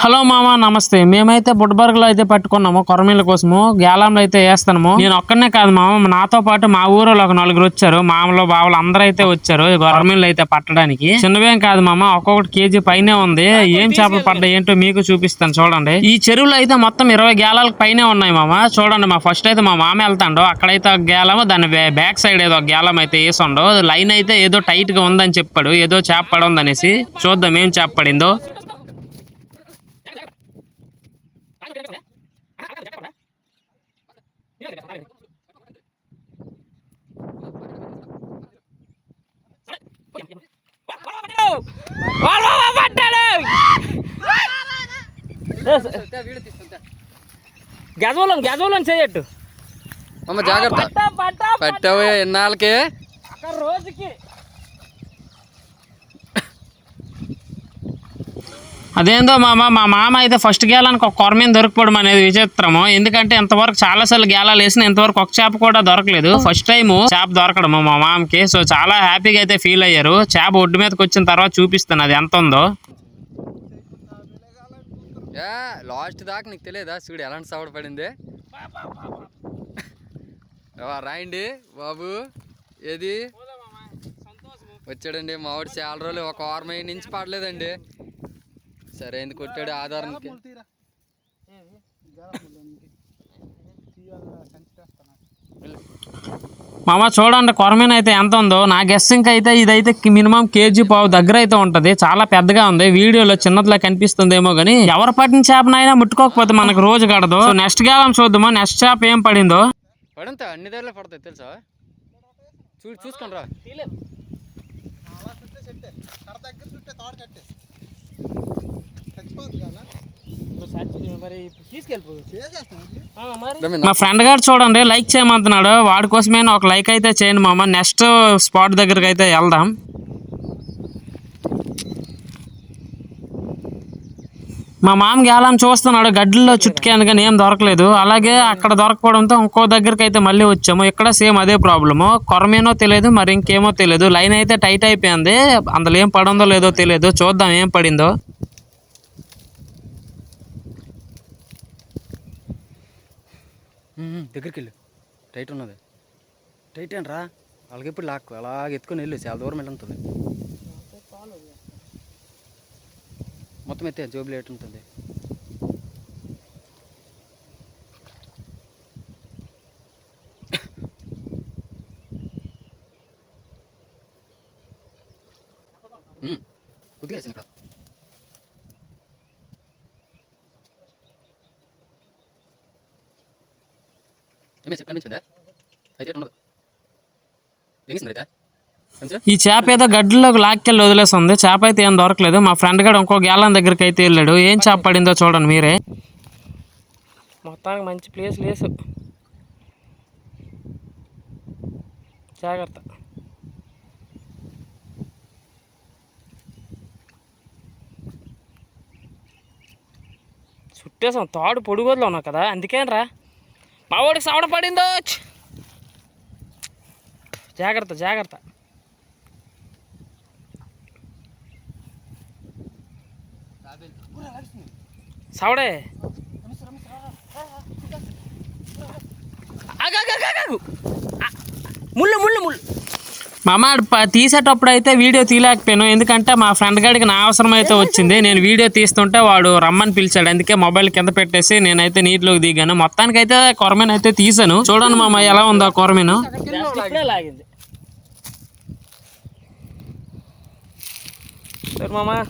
Hello మామ నమస్తే. మేమైతే బుడ్బర్గ్లో అయితే పట్టుకున్నాము కొరమీల కోసము గ్యాలంలో అయితే వేస్తాము నేను ఒక్కనే కాదు మామ నాతో పాటు మా ఊరిలో ఒక నలుగురు వచ్చారు. మామలో బావలు అందరూ అయితే వచ్చారు ఈ కొరమీలు అయితే పట్టడానికి. చిన్నవేం కాదు మామ ఒక్కొక్కటి కేజీ పైనే ఉంది. ఏం చేపలు పడ్డాయి ఏంటో మీకు చూపిస్తాను చూడండి. ఈ చెరువులో అయితే మొత్తం ఇరవై గేలాలకు పైనే ఉన్నాయి మామ. చూడండి మా ఫస్ట్ అయితే మా మామ వెళ్తాడు. అక్కడైతే ఒక గేలము దాని బ్యాక్ సైడ్ ఏదో ఒక గేలం అయితే వేసుండు. లైన్ అయితే ఏదో టైట్గా ఉందని చెప్పాడు. ఏదో చేప పడి చూద్దాం ఏం చేప పడిందో. గజవలం గజవలం చేయట్టు. అమ్మ జాగ్రత్త. పట్టావు ఎన్నాళ్ళకి? రోజుకి. అదేందో మామ మా మామ అయితే ఫస్ట్ గేలానికి ఒక కొరమీన దొరికిపోవడం అనేది విచిత్రము. ఎందుకంటే ఇంతవరకు చాలా సార్లు గేలాలు వేసిన ఇంతవరకు ఒక చేప కూడా దొరకలేదు. ఫస్ట్ టైం చేప దొరకడం మా మామకి. సో చాలా హ్యాపీగా అయితే ఫీల్ అయ్యారు. చేప ఒడ్డు మీదకి వచ్చిన తర్వాత చూపిస్తాను అది ఎంత ఉందో. ఏ లాస్ట్ దాకా నీకు తెలియదా? చూడు ఎలాంటి సవడ పడింది? రాయండి. బాబు ఏది? వచ్చాడండి. మామిడి చాలా రోజులు ఒక ఆరు నుంచి పడలేదండి. సరే ఎందుకు కొట్టాడు? ఆధారానికి. మామ చూడండి కొరమీన అయితే ఎంత ఉందో. నా గెస్సింగ్ అయితే ఇదైతే మినిమం కేజీ పావు దగ్గర అయితే ఉంటది. చాలా పెద్దగా ఉంది. వీడియోలో చిన్నదిలా కనిపిస్తుందేమో గానీ ఎవరు పట్టిన చేపనైనా ముట్టుకోకపోతే మనకు రోజు గడదు. నెక్స్ట్ గేలం చూద్దాము? నెక్స్ట్ చేప ఏం పడిందో? పడంతా అన్ని దగ్గరలో పడతాయి తెలుసా? చూడు చూసుకొని రా. తీసుకెళ్ళిపో మరి రమ్మి, మా ఫ్రెండ్ గారు చూడండి లైక్ చేయమంటున్నాడు. వాడి కోసమే ఒక లైక్ అయితే చేయండి మామ. నెక్స్ట్ స్పాట్ దగ్గరికి అయితే వెళ్దాం. మా మామ గేలం చూస్తున్నాడు. గడ్డిలో చుట్టుకేంది కానీ ఏం దొరకలేదు. అలాగే అక్కడ దొరకపోవడంతో ఇంకో దగ్గరికి అయితే మళ్ళీ వచ్చాము. ఇక్కడ సేమ్ అదే ప్రాబ్లము కొరమేనో తెలియదు మరి ఇంకేమో తెలియదు. లైన్ అయితే టైట్ అయిపోయింది. అందులో ఏం పడిందో లేదో తెలియదు. చూద్దాం ఏం పడిందో. దగ్గరికి వెళ్ళు టైట్ ఉన్నది. టైట్ అని రా వాళ్ళకి ఎప్పుడు లాక్కు అలాగ ఎత్తుకొని వెళ్ళు. చాలా దూరం వెళ్ళుంటుంది మొత్తం ఎత్తే జోబులు ఉంటుంది ఉమ్, కొద్దిగా వేసాను ఇక్కడ ఏమే చెప్పి కనిపించిందా అయితే ఉండదు దిగేసింది అయితే కొంచెం ఈ చేప ఏదో గడ్డిలోకి లాక్కెళ్ళి వదిలేస్తుంది. చేప అయితే ఏం దొరకలేదు. మా ఫ్రెండ్ గడు ఇంకో గ్యాలం దగ్గరికి అయితే వెళ్ళాడు. ఏం చేప పడిందో చూడండి మీరే. మొత్తానికి మంచి ప్లేస్ లేసు జాగ్రత్త. చుట్టేసాం. తాడు పొడుగోదులో ఉన్నావు కదా. అందుకేనరా మా వాడికి సవడ పడిందో? జాగ్రత్త జాగ్రత్త. సవడే. ముళ్ళు ముళ్ళు ముళ్ళు. మా అమ్మ ప- తీసేటప్పుడు అయితే వీడియో తీయలేకపోయాను. ఎందుకంటే మా ఫ్రెండ్ గడికి నా అవసరం అయితే వచ్చింది. నేను వీడియో తీస్తుంటే వాడు రమ్మని పిలిచాడు. అందుకే మొబైల్ కింద పెట్టేసి నేనైతే నీటిలోకి దిగాను. మొత్తానికి అయితే కొరమీన అయితే తీసాను. చూడండి మామ ఎలా ఉందో ఆ కొరమీను. మామా.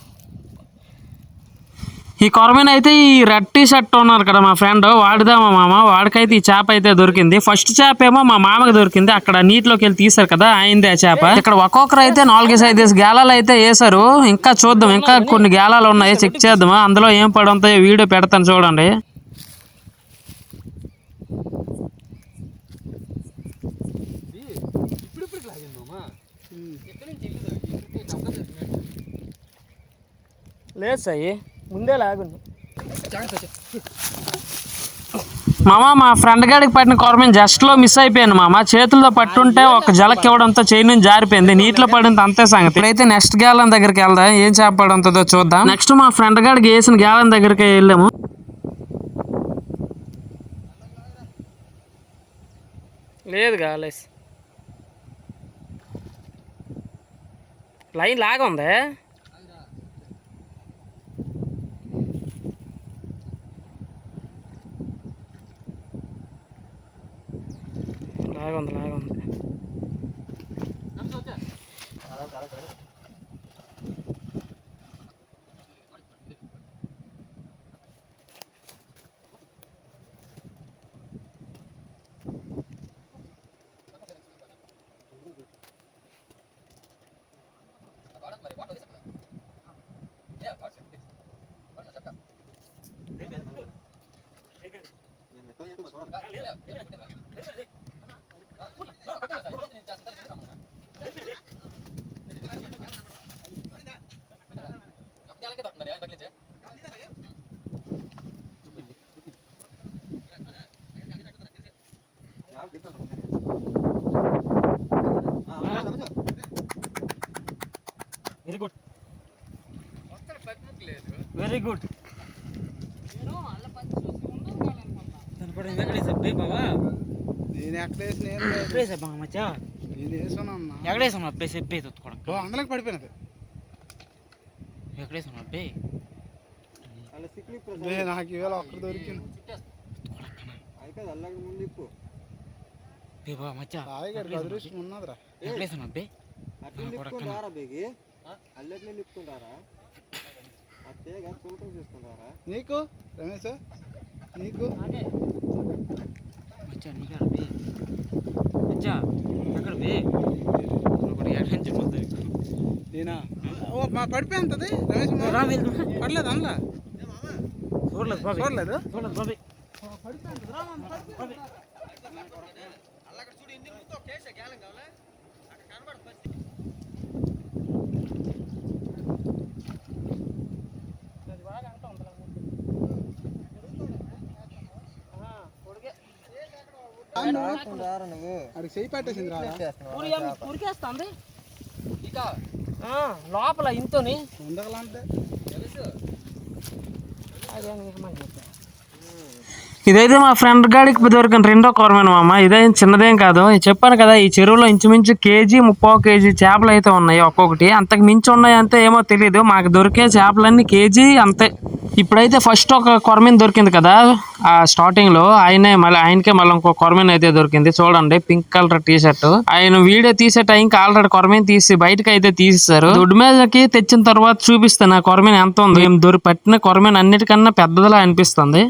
ఈ కొరమైన అయితే ఈ రెడ్ టీ షర్ట్ ఉన్నారు కదా మా ఫ్రెండ్. వాడిదామా మామ? వాడికైతే ఈ చేప అయితే దొరికింది. ఫస్ట్ చేప ఏమో మా మామకి దొరికింది. అక్కడ నీటిలోకి వెళ్ళి తీసారు కదా అయింది ఆ చేప. ఇక్కడ ఒక్కొక్కరు అయితే నాలుగేసి ఐదేసి గేలాలు అయితే వేసారు ఇంకా చూద్దాం. ఇంకా కొన్ని గేలాలు ఉన్నాయి. చెక్ చేద్దాం అందులో ఏం పడి వీడియో పెడతాను చూడండి. లేదు సాయి. ముందే లాగుంది మామ మా ఫ్రెండ్ గాడికి పట్టిన కొరమైన జస్ట్లో మిస్ అయిపోయాను మామ. చేతులతో పట్టుంటే ఒక జలకి ఇవ్వడంతో చేయి నుంచి జారిపోయింది. నీటిలో పడింది అంతే సంగతి. ఇప్పుడైతే నెక్స్ట్ గ్యాలం దగ్గరికి వెళ్దాం. ఏం చేపడంతుందో చూద్దాం. నెక్స్ట్ మా ఫ్రెండ్ గాడికి వేసిన గ్యాలం దగ్గరికి వెళ్ళాము. లేదు కాలేస్ లైన్ లాగా ఉంది లాగా ఉంది లాగా ఉంది వెరీ గుడ్ వెరీ గుడ్ బాబా నేను ఎక్కడ వేసిన ఏం లేదు. ప్లేస్ అబ్బా మచ్చా నేను వేసాను అన్న ఎక్కడేసాం ప్లేస్ ఎప్పే తొత్తుకోవడం అందులోకి పడిపోయినది ఎక్కడేసాం అబ్బే. లే, నాకు ఇవాళ ఒక్కడ దొరికింది బాబా మచ్చా అదృష్టం ఉన్నదిరా ఎక్కడేసాం అబ్బే నీకు? రమేష్ నీకు. మచ్చా నీకాడ బే మచ్చా ఎక్కడ బే ఒకటి ఎక్కడి నుంచి పోతుంది నేనా ఓ మా పడిపోయింది రమేష్ మా- రా వెళ్దాం పడలేదు అందులో చూడలేదు బాబే చూడలేదు చూడలేదు బాబే అడిగి చెయ్యి పట్టేసింది ఉరికేస్తుంది? లోపల ఇంతోని. ఉండగలంటే. ఇదైతే మా ఫ్రెండ్ గాడికి దొరికిన రెండో కొరమైన మామ. ఇదేం చిన్నదేం కాదు. చెప్పాను కదా ఈ చెరువులో ఇంచుమించు కేజీ ముప్పో కేజీ చేపలు అయితే ఉన్నాయి ఒక్కొక్కటి. అంతకు మించి ఉన్నాయి అంతే ఏమో తెలియదు మాకు దొరికే చేపలన్నీ కేజీ అంతే. ఇప్పుడైతే ఫస్ట్ ఒక కొరమీన్ దొరికింది కదా ఆ స్టార్టింగ్లో. ఆయనే మళ్ళీ ఆయనకే మళ్ళీ ఇంకో కొరమీన్ అయితే దొరికింది. చూడండి పింక్ కలర్ టీ షర్ట్ ఆయన వీడియో తీసే టైంకి ఆల్రెడీ కొరమీన్ తీసి బయటకి అయితే తీసేశారు. దొడ్డు మీదకి తెచ్చిన తర్వాత చూపిస్తాను ఆ కొరమీన్ ఎంత ఉంది. మేము దొరి పట్టిన కొరమీన్ అన్నిటికన్నా పెద్దదిలా అనిపిస్తుంది.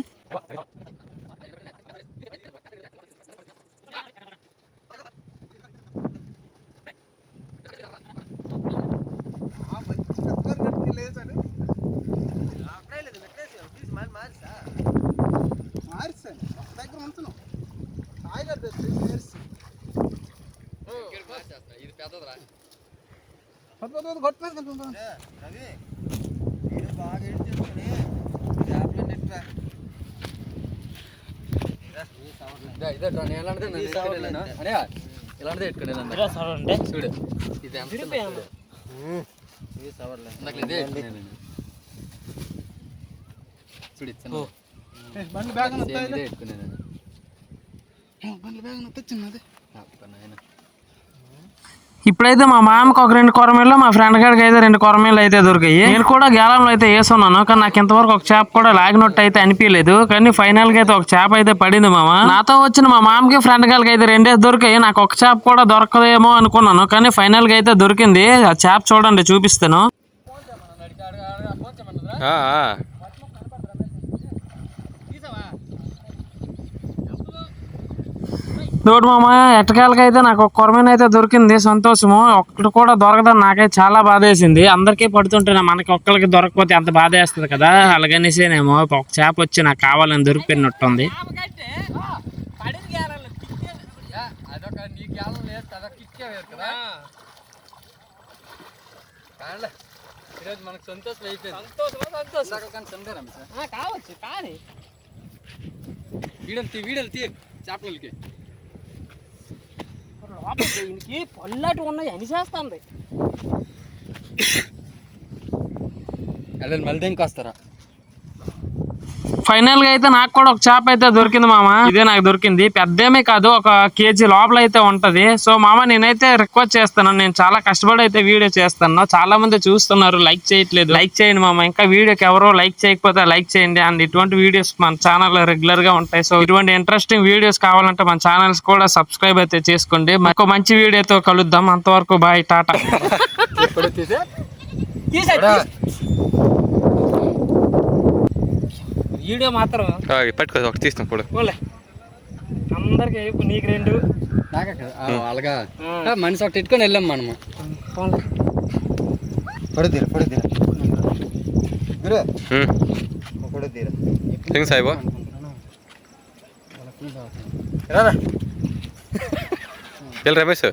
ఇలాంటిదే ఎట్టుకోండి అంటే చూడు ఇది ఎంత చూడు. ఇది చిన్నది. ఏ, బండి బ్యాగ్ ఎట్టుకున్నాను బండి బ్యాగ్ నాయన ఇప్పుడైతే మా మామకి ఒక రెండు కొరమీళ్ళు మా ఫ్రెండ్ గారికి అయితే రెండు కొరమీళ్ళు అయితే దొరికాయి. నేను కూడా గేలంలో అయితే వేసున్నాను కానీ నాకు ఇంతవరకు ఒక చేప కూడా లాగినట్టు అయితే అనిపించలేదు. కానీ ఫైనల్గా అయితే ఒక చేప అయితే పడింది మామ. నాతో వచ్చిన మా మామకి ఫ్రెండ్ గారికి అయితే రెండే దొరికాయి. నాకు ఒక చేప కూడా దొరకదేమో అనుకున్నాను కానీ ఫైనల్గా అయితే దొరికింది. ఆ చేప చూడండి చూపిస్తాను. తోడు మామ ఎట్టకాలకైతే నాకు ఒక కొరమైన అయితే దొరికింది సంతోషము. ఒక్కటి కూడా దొరకదని నాకైతే చాలా బాధ వేసింది అందరికీ పడుతుంటే నాకు ఒక్కరికి దొరకకపోతే అంత బాధ వేస్తుంది కదా. అలాగనేసేనేమో ఒక చేప వచ్చి నాకు కావాలని దొరికిపోయినట్టుంది. అదొక నీ గ్యాలం లేదు అదొక కిక్కే వేరు కదా కాళ్ళ ఈరోజు మనకు సంతోషం అయిపోయింది సంతోషం సంతోషం కానీ చందే రమేష్ కావచ్చు కానీ. వీడలు తీ వీడలు తీ చేపలకి. లోపల దీనికి పళ్ళాటి ఉన్నాయి అని చేస్తుంది. వెళ్ళండి మళ్ళీ దేనికి వస్తారా? ఫైనల్గా అయితే నాకు కూడా ఒక చేప అయితే దొరికింది మామ. ఇదే నాకు దొరికింది. పెద్దేమీ కాదు ఒక కేజీ లోపల అయితే ఉంటది. సో మామ నేనైతే రిక్వెస్ట్ చేస్తాను నేను చాలా కష్టపడి అయితే వీడియో చేస్తాను చాలా మంది చూస్తున్నారు లైక్ చేయట్లేదు. లైక్ చేయండి మామ. ఇంకా వీడియోకి ఎవరో లైక్ చేయకపోతే లైక్ చేయండి. అండ్ ఇటువంటి వీడియోస్ మన ఛానల్ రెగ్యులర్గా ఉంటాయి. సో ఇటువంటి ఇంట్రెస్టింగ్ వీడియోస్ కావాలంటే మన ఛానల్స్ కూడా సబ్స్క్రైబ్ అయితే చేసుకోండి. మరొక మంచి వీడియోతో కలుద్దాం. అంతవరకు బాయ్ టాటా. ఎప్పుడు తీసే. వీడియో మాత్రం పట్టుకో ఒకటి తీస్తాం ఇప్పుడు పోలే. అందరికి నీకు రెండు. నాకే కదా? ఆ, అలాగా మనిషి ఒకటి ఇట్టుకొని వెళ్ళాం మనము. పడుతీర పడుతీర పడుతీర వెళ్ళి రమేష్?